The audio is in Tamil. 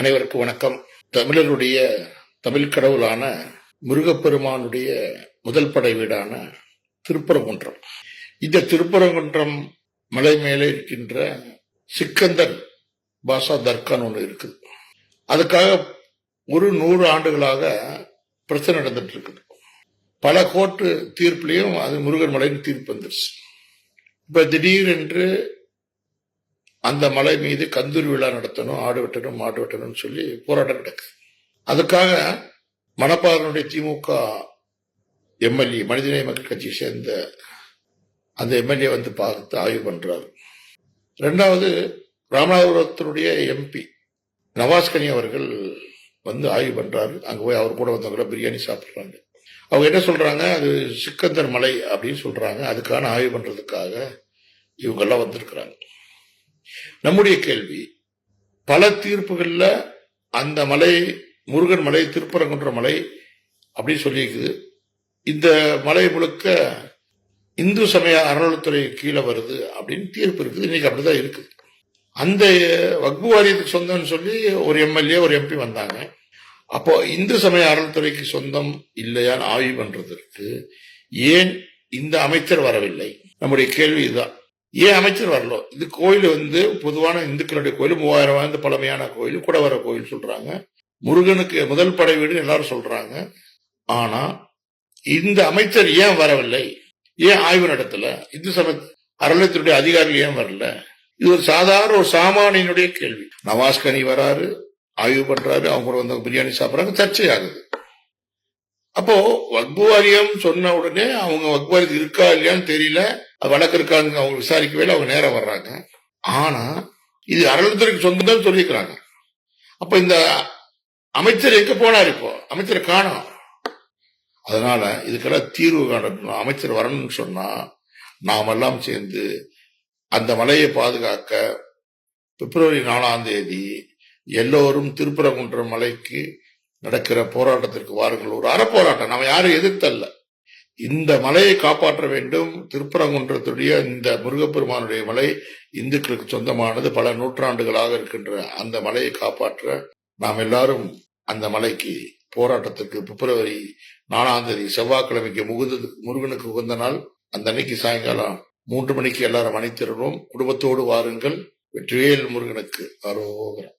அனைவருக்கும் வணக்கம். தமிழருடைய தமிழ் கடவுளான முருகப்பெருமானுடைய முதல் படை வீடான திருப்பரங்குன்றம். இந்த திருப்பரங்குன்றம் மலை மேலே இருக்கின்ற சிக்கந்தர் பாஷா தர்கான் ஒன்று இருக்குது. அதுக்காக ஒரு நூறு ஆண்டுகளாக பிரச்சனை நடந்துட்டு இருக்குது. பல கோர்ட்டு தீர்ப்புலையும் அது முருகன் மலைன்னு தீர்ப்பு வந்துருச்சு. இப்ப திடீரென்று அந்த மலை மீது கந்தூரி விழா நடத்தணும் ஆடு வெட்டணும் மாடு வெட்டணும்னு சொல்லி போராட்டம் நடக்குது. அதுக்காக மணப்பாறையினுடைய திமுக எம்எல்ஏ மனிதநேய மக்கள் கட்சியை சேர்ந்த அந்த எம்எல்ஏ வந்து பார்த்து ஆய்வு பண்றாரு. ரெண்டாவது ராமநாதபுரத்தினுடைய எம்பி நவாஸ்கனி அவர்கள் வந்து ஆய்வு பண்றாரு. அங்க போய் அவர் கூட வந்தவங்க பிரியாணி சாப்பிடுறாங்க. அவங்க என்ன சொல்றாங்க? அது சிக்கந்தர் மலை அப்படின்னு சொல்றாங்க. அதுக்கான ஆய்வு பண்றதுக்காக இவங்கெல்லாம் வந்திருக்கிறாங்க. நம்முடைய கேள்வி பல தீர்ப்புகள்ல அந்த மலை முருகன் மலை திருப்பரங்குன்ற மலை அப்படின்னு சொல்லியிருக்குது. இந்த மலை முழுக்க இந்து சமய அறநிலைத்துறை கீழே வருது அப்படின்னு தீர்ப்பு இருக்குது. இன்னைக்கு அப்படிதான் இருக்குது. அந்த வக்பு வாரியத்துக்கு சொந்தம்னு சொல்லி ஒரு எம்எல்ஏ ஒரு எம்பி வந்தாங்க. அப்போ இந்து சமய அறநிலைத்துறைக்கு சொந்தம் இல்லையான்னு ஆய்வு பண்றதற்கு ஏன் இந்த அமைச்சர் வரவில்லை? நம்முடைய கேள்வி இதுதான். ஏன் அமைச்சர் வரல? இது கோயில் வந்து பொதுவான இந்துக்களுடைய கோயில் மூவாயிரம் வாய்ந்த பழமையான கோயில் கூட வர கோயில் சொல்றாங்க. முருகனுக்கு முதல் படை வீடு எல்லாரும் சொல்றாங்க. ஆனா இந்த அமைச்சர் ஏன் வரவில்லை? ஏன் ஆய்வு நடத்தல? இந்து சமய அறநிலையத்தினுடைய அதிகாரிகள் ஏன் வரல? இது ஒரு சாதாரண ஒரு சாமானியனுடைய கேள்வி. நவாஸ்கனி வராரு ஆய்வு பண்றாரு அவங்க கூட வந்து பிரியாணி சாப்பிட்றாங்க சர்ச்சை ஆகுது அப்போ வக்பு வாரியம் சொன்ன உடனே அவங்க வக்பு இருக்கா இல்லையான்னு தெரியல. அது வழக்கு இருக்கான்னு அவங்க விசாரிக்கவே இல்லை, அவங்க நேரம் வர்றாங்க. ஆனா இது அறநிலையத்துறைக்கு சொந்தம் சொல்லிக்கிறாங்க அப்ப இந்த அமைச்சர் எங்க போனார் இப்போ? அமைச்சரை காணும். அதனால இதுக்கெல்லாம் தீர்வு காணணும். அமைச்சர் வரணும்னு சொன்னா நாமெல்லாம் சேர்ந்து அந்த மலையை பாதுகாக்க பிப்ரவரி நாலாம் தேதி எல்லோரும் திருப்பரங்குன்றம் மலைக்கு நடக்கிற போராட்டத்திற்கு வாருங்கள். ஒரு அறப்போராட்டம். நம்ம யாரும் எதிர்த்தல்ல. இந்த மலையை காப்பாற்ற வேண்டும். திருப்பரங்குன்றத்துடைய இந்த முருகப்பெருமானுடைய மலை இந்துக்களுக்கு சொந்தமானது. பல நூற்றாண்டுகளாக இருக்கின்ற அந்த மலையை காப்பாற்ற நாம் எல்லாரும் அந்த மலைக்கு போராட்டத்திற்கு பிப்ரவரி நாலாம் தேதி செவ்வாய்க்கிழமைக்கு முகுந்த முருகனுக்கு உகந்த நாள். அந்த அன்னைக்கு சாயங்காலம் மூன்று மணிக்கு எல்லாரும் அணித்திருவோம் குடும்பத்தோடு வாருங்கள். வெற்றிவேல் முருகனுக்கு அரோகரம்.